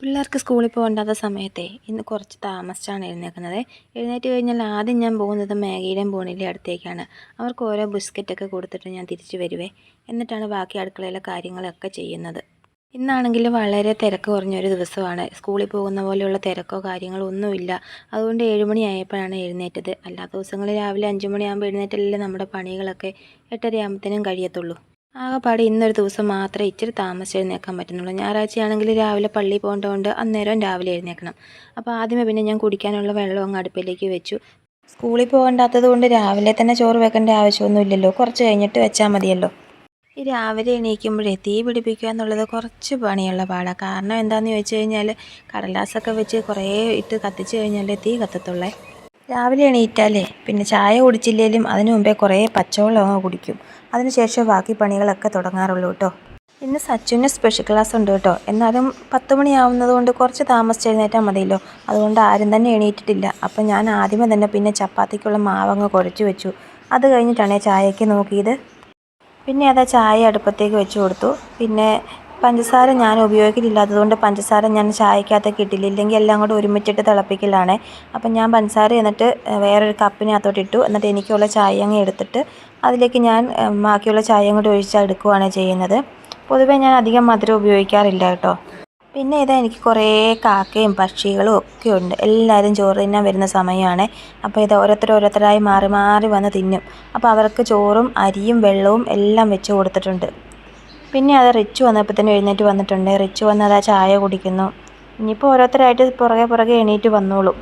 പിള്ളേർക്ക് സ്കൂളിൽ പോകേണ്ടാത്ത സമയത്തെ ഇന്ന് കുറച്ച് താമസിച്ചാണ് എഴുന്നേൽക്കുന്നത്. എഴുന്നേറ്റ് കഴിഞ്ഞാൽ ആദ്യം ഞാൻ പോകുന്നത് മാഗിയുടെയും ബോണിന്റെയും അടുത്തേക്കാണ്. അവർക്ക് ഓരോ ബിസ്ക്കറ്റൊക്കെ കൊടുത്തിട്ട് ഞാൻ തിരിച്ചു വരുവേ. എന്നിട്ടാണ് ബാക്കി അടുക്കളയിലെ കാര്യങ്ങളൊക്കെ ചെയ്യുന്നത്. ഇന്നാണെങ്കിൽ വളരെ തിരക്ക് കുറഞ്ഞൊരു ദിവസമാണ്. സ്കൂളിൽ പോകുന്ന പോലെയുള്ള തിരക്കോ കാര്യങ്ങളോ ഒന്നുമില്ല. അതുകൊണ്ട് ഏഴുമണി ആയപ്പോഴാണ് എഴുന്നേറ്റത്. അല്ലാത്ത ദിവസങ്ങളിൽ രാവിലെ അഞ്ച് മണിയാകുമ്പോൾ എഴുന്നേറ്റല്ലേ നമ്മുടെ പണികളൊക്കെ. എട്ടരയാകുമ്പോഴത്തേനും കഴിയത്തുള്ളൂ. ആകെപ്പാടെ ഇന്നൊരു ദിവസം മാത്രമേ ഇച്ചിരി താമസിച്ച് എഴുന്നേൽക്കാൻ പറ്റുന്നുള്ളൂ. ഞായറാഴ്ചയാണെങ്കിൽ രാവിലെ പള്ളിയിൽ പോകേണ്ടതുകൊണ്ട് അന്നേരം രാവിലെ എഴുന്നേൽക്കണം അപ്പോൾ ആദ്യമേ പിന്നെ ഞാൻ കുടിക്കാനുള്ള വെള്ളം അങ്ങ് അടുപ്പിലേക്ക് വെച്ചു. സ്കൂളിൽ പോകേണ്ടാത്തത് കൊണ്ട് രാവിലെ തന്നെ ചോറ് വെക്കേണ്ട ആവശ്യമൊന്നുമില്ലല്ലോ. കുറച്ച് കഴിഞ്ഞിട്ട് വെച്ചാൽ മതിയല്ലോ. ഈ രാവിലെ എണീക്കുമ്പോഴേ തീ പിടിപ്പിക്കുക എന്നുള്ളത് കുറച്ച് പണിയുള്ള പാടാണ് കാരണം എന്താണെന്ന് ചോദിച്ചു കഴിഞ്ഞാൽ കടലാസൊക്കെ വെച്ച് കുറേ ഇട്ട് കത്തിച്ച് കഴിഞ്ഞാലേ തീ കത്തത്തുള്ളേ. രാവിലെ എണീറ്റാലേ പിന്നെ ചായ കുടിച്ചില്ലേലും അതിനു മുമ്പേ കുറേ പച്ചവെള്ളം അങ്ങ് കുടിക്കും. അതിനുശേഷം ബാക്കി പണികളൊക്കെ തുടങ്ങാറുള്ളൂ കേട്ടോ ഇന്ന് സച്ചുവിന് സ്പെഷ്യൽ ക്ലാസ് ഉണ്ട് കേട്ടോ എന്നാലും പത്ത് മണിയാവുന്നത് കൊണ്ട് കുറച്ച് താമസിച്ച് എഴുന്നേറ്റാൽ മതിയല്ലോ. അതുകൊണ്ട് ആരും തന്നെ എണീറ്റിട്ടില്ല. അപ്പം ഞാൻ ആദ്യമേ തന്നെ പിന്നെ ചപ്പാത്തിക്കുള്ള മാവങ്ങ് കുഴച്ച് വെച്ചു. അത് കഴിഞ്ഞിട്ടാണ് ചായക്ക് നോക്കിയത്. പിന്നെ അതാ ചായ അടുപ്പത്തേക്ക് വെച്ച് കൊടുത്തു. പിന്നെ പഞ്ചസാര ഞാൻ ഉപയോഗിക്കലില്ലാത്തതുകൊണ്ട് പഞ്ചസാര ഞാൻ ചായക്കകത്തേക്ക് കിട്ടില്ല ഇല്ലെങ്കിൽ എല്ലാം കൂടെ ഒരുമിച്ചിട്ട് തിളപ്പിക്കലാണ്. അപ്പം ഞാൻ പഞ്ചസാര എന്നിട്ട് വേറൊരു കപ്പിനകത്തോട്ട് ഇട്ടു. എന്നിട്ട് എനിക്കുള്ള ചായ അങ്ങ് എടുത്തിട്ട് അതിലേക്ക് ഞാൻ ബാക്കിയുള്ള ചായയും കൂടി ഒഴിച്ചെടുക്കുകയാണ് ചെയ്യുന്നത്. പൊതുവേ ഞാൻ അധികം മധുരം ഉപയോഗിക്കാറില്ല കേട്ടോ. പിന്നെ ഇതാ എനിക്ക് കുറേ കാക്കയും പക്ഷികളും ഒക്കെ ഉണ്ട്. എല്ലാവരും ചോറ് തിന്നാൻ വരുന്ന സമയമാണ്. അപ്പോൾ ഇത് ഓരോരുത്തർ ഓരോരുത്തരായി മാറി മാറി വന്ന് തിന്നും. അപ്പോൾ അവർക്ക് ചോറും അരിയും വെള്ളവും എല്ലാം വെച്ച് കൊടുത്തിട്ടുണ്ട്. പിന്നെ അത് റിച്ച് വന്നപ്പോൾ തന്നെ എഴുന്നേറ്റ് വന്നിട്ടുണ്ട്. റിച്ച് വന്ന് അതാ ചായ കുടിക്കുന്നു. ഇനിയിപ്പോൾ ഓരോരുത്തരായിട്ട് പുറകെ പുറകെ എണീറ്റ് വന്നോളൂ.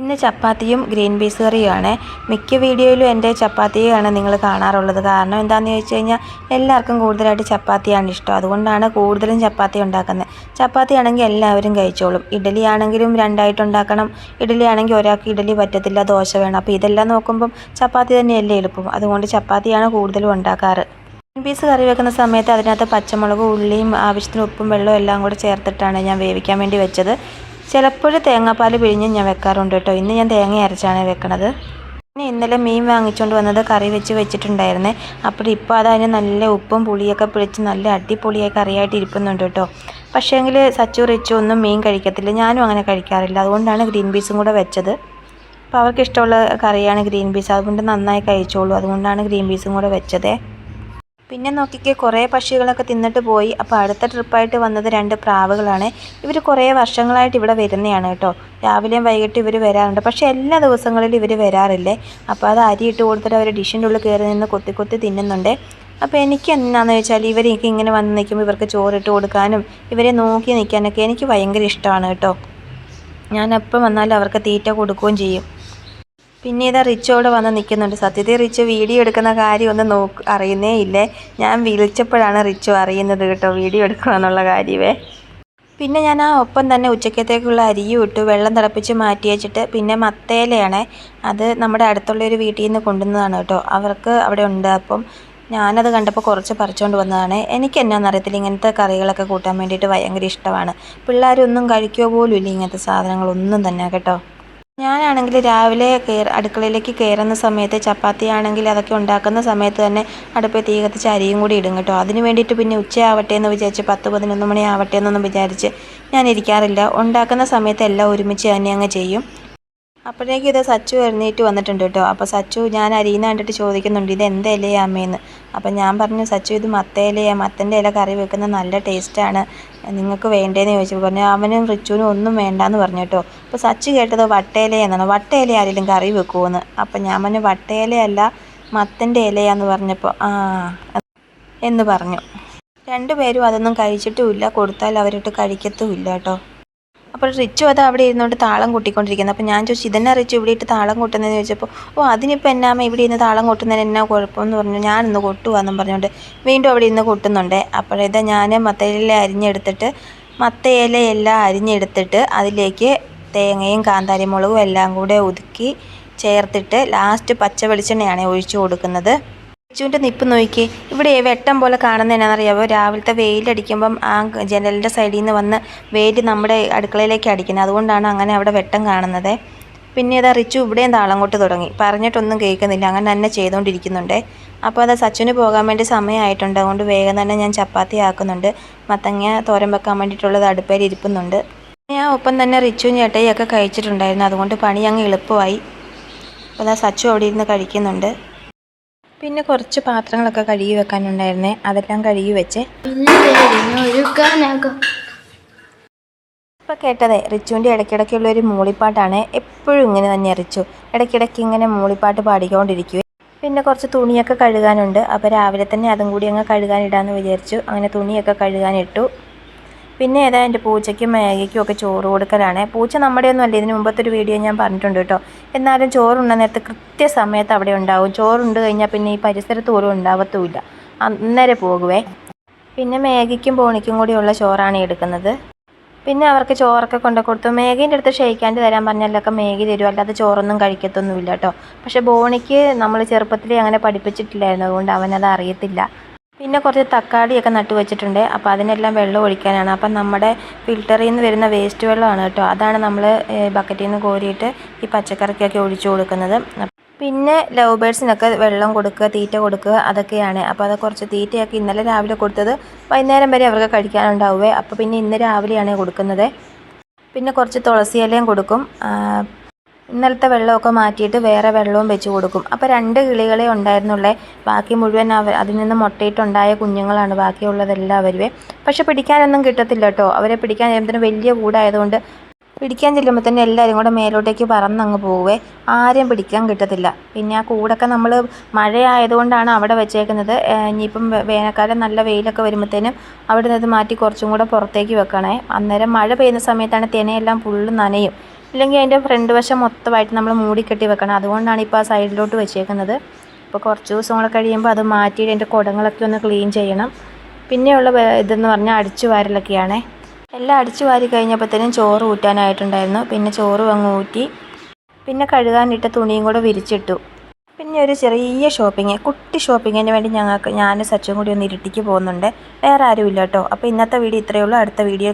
ഇന്ന് ചപ്പാത്തിയും ഗ്രീൻ പീസ് കറിയുമാണ്. മിക്ക വീഡിയോയിലും എന്റെ ചപ്പാത്തിയാണ് നിങ്ങൾ കാണാറുള്ളത്. കാരണം എന്താണെന്ന് ചോദിച്ചു കഴിഞ്ഞാൽ എല്ലാവർക്കും കൂടുതലായിട്ട് ചപ്പാത്തിയാണ് ഇഷ്ടം. അതുകൊണ്ടാണ് കൂടുതലും ചപ്പാത്തി ഉണ്ടാക്കുന്നത്. ചപ്പാത്തി ആണെങ്കിൽ എല്ലാവരും കഴിച്ചോളും. ഇഡലി ആണെങ്കിലും രണ്ടായിട്ട് ഉണ്ടാക്കണം. ഇഡലി ആണെങ്കിൽ ഒരാൾക്ക് ഇഡലി പറ്റത്തില്ല ദോശ വേണം. അപ്പോൾ ഇതെല്ലാം നോക്കുമ്പം ചപ്പാത്തി തന്നെയല്ലേ എളുപ്പം. അതുകൊണ്ട് ചപ്പാത്തിയാണ് കൂടുതലും ഉണ്ടാക്കാറ്. ഗ്രീൻ പീസ് കറി വെക്കുന്ന സമയത്ത് അതിനകത്ത് പച്ചമുളകും ഉള്ളിയും ആവശ്യത്തിന് ഉപ്പും വെള്ളവും എല്ലാം കൂടെ ചേർത്തിട്ടാണ് ഞാൻ വേവിക്കാൻ വേണ്ടി വെച്ചത്. ചിലപ്പോൾ തേങ്ങാപ്പാൽ പിഴിഞ്ഞ് ഞാൻ വെക്കാറുണ്ട് കേട്ടോ. ഇന്ന് ഞാൻ തേങ്ങ അരച്ചാണ് വെക്കണത്. പിന്നെ ഇന്നലെ മീൻ വാങ്ങിച്ചുകൊണ്ട് വന്നത് കറി വെച്ച് വെച്ചിട്ടുണ്ടായിരുന്നേ. അപ്പോൾ ഇപ്പോൾ അതതിന് നല്ല ഉപ്പും പുളിയൊക്കെ പിടിച്ച് നല്ല അടിപൊളിയായി കറിയായിട്ട് ഇരിക്കുന്നുണ്ട് കേട്ടോ. പക്ഷേങ്കിൽ സച്ചു റിച്ചു ഒന്നും മീൻ കഴിക്കത്തില്ല. ഞാനും അങ്ങനെ കഴിക്കാറില്ല. അതുകൊണ്ടാണ് ഗ്രീൻ പീസും കൂടെ വെച്ചത്. അപ്പോൾ അവർക്ക് ഇഷ്ടമുള്ള കറിയാണ് ഗ്രീൻ പീസ്. അതുകൊണ്ട് നന്നായി കഴിച്ചോളൂ. അതുകൊണ്ടാണ് ഗ്രീൻ പീസും കൂടെ വെച്ചതേ. പിന്നെ നോക്കിക്കേ കുറേ പക്ഷികളൊക്കെ തിന്നിട്ട് പോയി. അപ്പോൾ അടുത്ത ട്രിപ്പായിട്ട് വന്നത് രണ്ട് പ്രാവുകളാണ്. ഇവർ കുറേ വർഷങ്ങളായിട്ട് ഇവിടെ വരുന്നതാണ് കേട്ടോ. രാവിലെയും വൈകിട്ട് ഇവർ വരാറുണ്ട്. പക്ഷേ എല്ലാ ദിവസങ്ങളിലും ഇവർ വരാറില്ലേ? അപ്പോൾ അത് അരി ഇട്ട് കൊടുത്തിട്ട് അവർ ഡിഷിന്റെ ഉള്ളിൽ കയറി നിന്ന് കൊത്തി കൊത്തി തിന്നുന്നുണ്ട്. അപ്പോൾ എനിക്ക് എന്താണെന്ന് വെച്ചാൽ ഇവർ ഇങ്ങനെ വന്ന് നിൽക്കുമ്പോൾ ഇവർക്ക് ചോറിട്ട് കൊടുക്കാനും ഇവരെ നോക്കി നിൽക്കാനൊക്കെ എനിക്ക് ഭയങ്കര ഇഷ്ടമാണ് കേട്ടോ. എപ്പം വന്നാലും അവർക്ക് തീറ്റ കൊടുക്കുകയും ചെയ്യും. പിന്നെ ഇതാ റിച്ച് അവിടെ വന്ന് നിൽക്കുന്നുണ്ട്. സത്യത്തിൽ റിച്ച് വീഡിയോ എടുക്കുന്ന കാര്യം ഒന്നും നോക്ക് അറിയുന്നേ ഇല്ലേ. ഞാൻ വിളിച്ചപ്പോഴാണ് റിച്ചു അറിയുന്നത് കേട്ടോ വീഡിയോ എടുക്കുക എന്നുള്ള കാര്യമേ. പിന്നെ ഞാൻ ആ ഒപ്പം തന്നെ ഉച്ചക്കത്തേക്കുള്ള അരിയും ഇട്ടു വെള്ളം തിളപ്പിച്ച് മാറ്റി വെച്ചിട്ട് പിന്നെ മത്തേലയാണ്. അത് നമ്മുടെ അടുത്തുള്ള ഒരു വീട്ടിൽ നിന്ന് കൊണ്ടുവന്നതാണ് കേട്ടോ. അവർക്ക് അവിടെ ഉണ്ട് അപ്പം ഞാനത് കണ്ടപ്പോൾ കുറച്ച് പറിച്ചുകൊണ്ട് വന്നതാണ്. എനിക്ക് എന്നാന്ന് അറിയത്തില്ല ഇങ്ങനത്തെ കറികളൊക്കെ കൂട്ടാൻ വേണ്ടിയിട്ട് ഭയങ്കര ഇഷ്ടമാണ്. പിള്ളേരൊന്നും കഴിക്കുക പോലും ഇല്ല ഇങ്ങനത്തെ സാധനങ്ങളൊന്നും തന്നെ കേട്ടോ. ഞാനാണെങ്കിൽ രാവിലെ കയറി അടുക്കളയിലേക്ക് കയറുന്ന സമയത്ത് ചപ്പാത്തി ആണെങ്കിൽ അതൊക്കെ ഉണ്ടാക്കുന്ന സമയത്ത് തന്നെ അടുപ്പിൽ തീ കത്തിച്ച് അരിയും കൂടി ഇടും കേട്ടോ. അതിന് വേണ്ടിയിട്ട് പിന്നെ ഉച്ചയാവട്ടെ എന്ന് വിചാരിച്ച് പത്ത് പതിനൊന്ന് മണി ആവട്ടെ എന്നൊന്നും വിചാരിച്ച് ഞാൻ ഇരിക്കാറില്ല. ഉണ്ടാക്കുന്ന സമയത്ത് എല്ലാം ഒരുമിച്ച് തന്നെ അങ്ങ് ചെയ്യും. അപ്പോഴേക്കും ഇത് സച്ചു എഴുന്നേറ്റ് വന്നിട്ടുണ്ട് കേട്ടോ. അപ്പോൾ സച്ചു ഞാൻ അരിയുന്ന കണ്ടിട്ട് ചോദിക്കുന്നുണ്ട് ഇത് എന്ത് ഇലയാ അമ്മയെന്ന് അപ്പം ഞാൻ പറഞ്ഞു സച്ചു ഇത് മത്ത ഇലയാണ് മത്തന്റെ ഇല കറി വെക്കുന്ന നല്ല ടേസ്റ്റാണ് നിങ്ങൾക്ക് വേണ്ടേന്ന് ചോദിച്ചു പറഞ്ഞു അവനും റിച്ചുവിനും ഒന്നും വേണ്ടാന്ന് പറഞ്ഞു കേട്ടോ. അപ്പോൾ സച്ചു കേട്ടത് വട്ടയിലയെന്നാണ് വട്ടയില ആരെങ്കിലും കറി വെക്കുമെന്ന് അപ്പം ഞാൻ പറഞ്ഞു വട്ടയിലയല്ല മത്തന്റെ ഇലയാന്ന് പറഞ്ഞപ്പോൾ. ആ എന്ന് പറഞ്ഞു. രണ്ടുപേരും അതൊന്നും കഴിച്ചിട്ടുമില്ല. കൊടുത്താൽ അവരിട്ട് കഴിക്കത്തുമില്ല കേട്ടോ. അപ്പോൾ റിച്ചു അത് അവിടെ ഇരുന്നുകൊണ്ട് താളം കൂട്ടിക്കൊണ്ടിരിക്കുന്നത് അപ്പോൾ ഞാൻ ചോദിച്ചു ഇതെന്നെ റിച്ചു ഇവിടെ ഇട്ട് താളം കൂട്ടുന്നതെന്ന്? ചോദിച്ചപ്പോൾ ഓ അതിനിപ്പോൾ എന്നാമ്മ ഇവിടെ ഇരുന്ന് താളം കൂട്ടുന്നതിന് എന്നാ കുഴപ്പമെന്ന് പറഞ്ഞു. ഞാനിന്ന് കൊട്ടുവാന്നും പറഞ്ഞുകൊണ്ട് വീണ്ടും അവിടെ ഇരുന്ന് കൊട്ടുന്നുണ്ട്. അപ്പോഴേതാ ഞാൻ മത്തയില അരിഞ്ഞെടുത്തിട്ട് മത്തയിലയെല്ലാം അരിഞ്ഞെടുത്തിട്ട് അതിലേക്ക് തേങ്ങയും കാന്താരി മുളകും എല്ലാം കൂടെ ഒതുക്കി ചേർത്തിട്ട് ലാസ്റ്റ് പച്ച വെളിച്ചെണ്ണയാണ് ഒഴിച്ചു കൊടുക്കുന്നത്. അച്ചുവിന്റെ നിപ്പ് നോക്കി. ഇവിടെ വെട്ടം പോലെ കാണുന്ന എന്നാണെന്നറിയാമോ രാവിലത്തെ വെയിലടിക്കുമ്പം ആ ജനലിന്റെ സൈഡിൽ നിന്ന് വന്ന് വെയിൽ നമ്മുടെ അടുക്കളയിലേക്ക് അടിക്കുന്നത്. അതുകൊണ്ടാണ് അങ്ങനെ അവിടെ വെട്ടം കാണുന്നത്. പിന്നെ അതാ റിച്ചു ഇവിടെയും താളം കൊട്ട് തുടങ്ങി. പറഞ്ഞിട്ടൊന്നും കേൾക്കുന്നില്ല. അങ്ങനെ തന്നെ ചെയ്തുകൊണ്ടിരിക്കുന്നുണ്ട് അപ്പോൾ അത് സച്ചിന് പോകാൻ വേണ്ടി സമയമായിട്ടുണ്ട്. അതുകൊണ്ട് വേഗം തന്നെ ഞാൻ ചപ്പാത്തി ആക്കുന്നുണ്ട്. മത്തങ്ങ തോരൻ വെക്കാൻ വേണ്ടിയിട്ടുള്ളത് അടുപ്പേൽ ഇരിപ്പുന്നുണ്ട്. ഞാൻ ഒപ്പം തന്നെ റിച്ചുവും ചേട്ടയൊക്കെ കഴിച്ചിട്ടുണ്ടായിരുന്നു. അതുകൊണ്ട് പണി അങ്ങ് എളുപ്പമായി. അപ്പോൾ അതാ സച്ചു അവിടെ ഇരുന്ന് കഴിക്കുന്നുണ്ട്. പിന്നെ കുറച്ച് പാത്രങ്ങളൊക്കെ കഴുകി വെക്കാനുണ്ടായിരുന്നേ. അതെല്ലാം കഴുകി വെച്ച്. ഇപ്പൊ ഇപ്പോൾ കേട്ടതേ റിച്ചുവിന്റെ ഇടയ്ക്കിടയ്ക്കുള്ള ഒരു മൂളിപ്പാട്ടാണ് എപ്പോഴും ഇങ്ങനെ തന്നെ റിച്ചു. ഇടയ്ക്കിടയ്ക്ക് ഇങ്ങനെ മൂളിപ്പാട്ട് പാടിക്കൊണ്ടിരിക്കുക പിന്നെ കുറച്ച് തുണിയൊക്കെ കഴുകാനുണ്ട്. അപ്പോൾ രാവിലെ തന്നെ അതും കൂടി അങ്ങ് കഴുകാനിടാമെന്ന് വിചാരിച്ചു. അങ്ങനെ തുണിയൊക്കെ കഴുകാനിട്ടു. പിന്നെ ഏതാ എന്റെ പൂച്ചയ്ക്കും മേഘയ്ക്കും ഒക്കെ ചോറ് കൊടുക്കലാണ്. പൂച്ച നമ്മുടെ ഒന്നും അല്ല. ഇതിന് മുമ്പത്തെ ഒരു വീഡിയോ ഞാൻ പറഞ്ഞിട്ടുണ്ട് കേട്ടോ. എന്നാലും ചോറുണ്ണ നേരത്തെ കൃത്യസമയത്ത് അവിടെ ഉണ്ടാവും. ചോറുണ്ട് കഴിഞ്ഞാൽ പിന്നെ ഈ പരിസരത്ത് പോലും ഉണ്ടാവത്തുമില്ല. അന്നേരം പോകുവേ. പിന്നെ മേഘയ്ക്കും പോണിക്കും കൂടിയുള്ള ചോറാണ് എടുക്കുന്നത്. പിന്നെ അവർക്ക് ചോറൊക്കെ കൊണ്ടു കൊടുത്തു. മേഘേന്റെ അടുത്ത് ഷെയ്ക്കാണ്ട് തരാൻ പറഞ്ഞാലൊക്കെ മേഘി തരും. അല്ലാതെ ചോറൊന്നും കഴിക്കത്തൊന്നുമില്ല കേട്ടോ. പക്ഷേ ബോണിക്ക് നമ്മൾ ചെറുപ്പത്തിൽ അങ്ങനെ പഠിപ്പിച്ചിട്ടില്ലായിരുന്നു. അതുകൊണ്ട് അവനത് അറിയത്തില്ല. പിന്നെ കുറച്ച് തക്കാളിയൊക്കെ നട്ടു വെച്ചിട്ടുണ്ട്. അപ്പോൾ അതിനെല്ലാം വെള്ളം ഒഴിക്കാനാണ്. അപ്പം നമ്മുടെ ഫിൽറ്ററിൽ നിന്ന് വരുന്ന വേസ്റ്റ് വെള്ളമാണ് കേട്ടോ. അതാണ് നമ്മൾ ബക്കറ്റിൽ നിന്ന് കോരിയിട്ട് ഈ പച്ചക്കറിക്കൊക്കെ ഒഴിച്ചു കൊടുക്കുന്നത്. പിന്നെ ലവ് ബേഡ്സിനൊക്കെ വെള്ളം കൊടുക്കുക തീറ്റ കൊടുക്കുക അതൊക്കെയാണ്. അപ്പോൾ അത് കുറച്ച് തീറ്റയൊക്കെ ഇന്നലെ രാവിലെ കൊടുത്തത് വൈകുന്നേരം വരെ അവർക്ക് കഴിക്കാനുണ്ടാവുകയെ അപ്പോൾ പിന്നെ ഇന്ന് രാവിലെയാണ് കൊടുക്കുന്നത്. പിന്നെ കുറച്ച് തുളസി ഇലയും കൊടുക്കും ഇന്നലത്തെ വെള്ളമൊക്കെ മാറ്റിയിട്ട് വേറെ വെള്ളവും വെച്ച് കൊടുക്കും. അപ്പോൾ രണ്ട് കിളികളെ ഉണ്ടായിരുന്നുള്ളേ. ബാക്കി മുഴുവൻ അവ അതിൽ നിന്ന് മുട്ടയിട്ടുണ്ടായ കുഞ്ഞുങ്ങളാണ്. ബാക്കിയുള്ളതെല്ലാം അവരുവേ പക്ഷെ പിടിക്കാനൊന്നും കിട്ടത്തില്ല കേട്ടോ. അവരെ പിടിക്കാൻ ചെല്ലുമ്പോൾ വലിയ കൂടായതുകൊണ്ട് പിടിക്കാൻ ചെല്ലുമ്പോൾ തന്നെ എല്ലാവരും കൂടെ മേലോട്ടേക്ക് പറന്നങ്ങ് പോവേ. ആരെയും പിടിക്കാൻ കിട്ടത്തില്ല. പിന്നെ ആ കൂടൊക്കെ നമ്മൾ മഴയായതുകൊണ്ടാണ് അവിടെ വെച്ചേക്കുന്നത്. ഇനിയിപ്പം വേനൽക്കാലം നല്ല വെയിലൊക്കെ വരുമ്പോഴത്തേനും അവിടെ നിന്ന് മാറ്റി കുറച്ചും കൂടെ പുറത്തേക്ക് വെക്കണേ. അന്നേരം മഴ പെയ്യുന്ന സമയത്താണ് തിനയെല്ലാം ഫുള്ള് നനയും. ഇല്ലെങ്കിൽ അതിന്റെ ഫ്രണ്ട് വശം മൊത്തമായിട്ട് നമ്മൾ മൂടിക്കെട്ടി വെക്കണം. അതുകൊണ്ടാണ് ഇപ്പോൾ ആ സൈഡിലോട്ട് വെച്ചേക്കുന്നത്. ഇപ്പോൾ കുറച്ച് ദിവസം കഴിയുമ്പോൾ അത് മാറ്റിയിട്ട് അതിന്റെ കുടങ്ങളൊക്കെ ഒന്ന് ക്ലീൻ ചെയ്യണം. പിന്നെയുള്ള ഇതെന്ന് പറഞ്ഞാൽ അടിച്ചു വാരലൊക്കെയാണേ. എല്ലാം അടിച്ചു വാരി കഴിഞ്ഞപ്പോഴത്തേനും ചോറ് ഊറ്റാനായിട്ടുണ്ടായിരുന്നു. പിന്നെ ചോറ് അങ്ങ് ഊറ്റി പിന്നെ കഴുകാനിട്ട തുണിയും കൂടെ വിരിച്ചിട്ടു. പിന്നെ ഒരു ചെറിയ ഷോപ്പിംഗ് കുട്ടി ഷോപ്പിങ്ങിന് വേണ്ടി ഞങ്ങൾക്ക് ഞാൻ സച്ചും കൂടി ഒന്ന് ഇരുട്ടിക്ക് പോകുന്നുണ്ട്. വേറെ ആരും ഇല്ല കേട്ടോ. അപ്പോൾ ഇന്നത്തെ വീഡിയോ ഇത്രയേ ഉള്ളൂ. അടുത്ത വീഡിയോ